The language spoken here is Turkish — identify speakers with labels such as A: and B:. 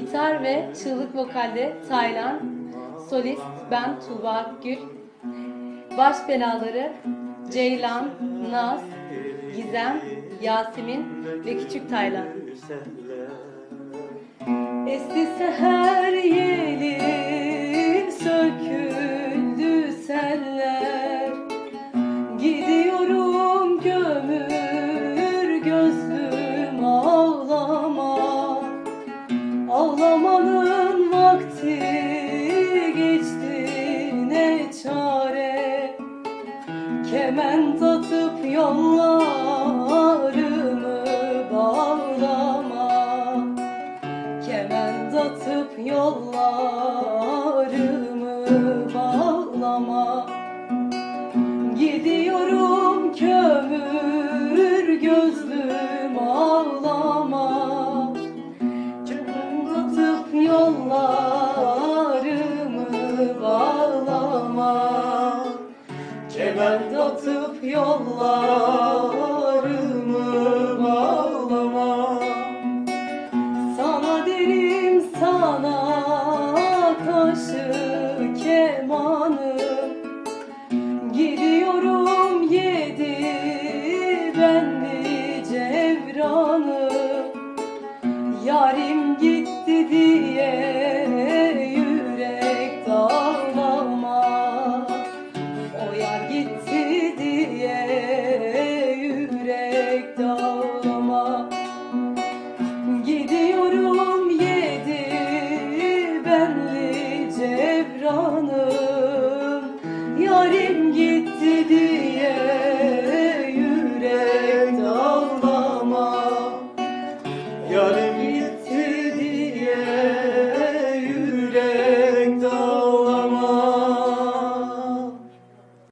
A: Gitar ve çığlık vokalde Taylan, solist ben Tuğba Gül. Baş belaları Ceylan, Naz, Gizem, Yasemin ve Küçük Taylan. Esti seher Kement atıp yollarımı bağlama. Kement atıp yollarımı bağlama Kement atıp yollarımı bağlama sana derim sana kaşı kemanım Gidiyorum yedi benli cevranım benli cevranım. Yarim gitti diye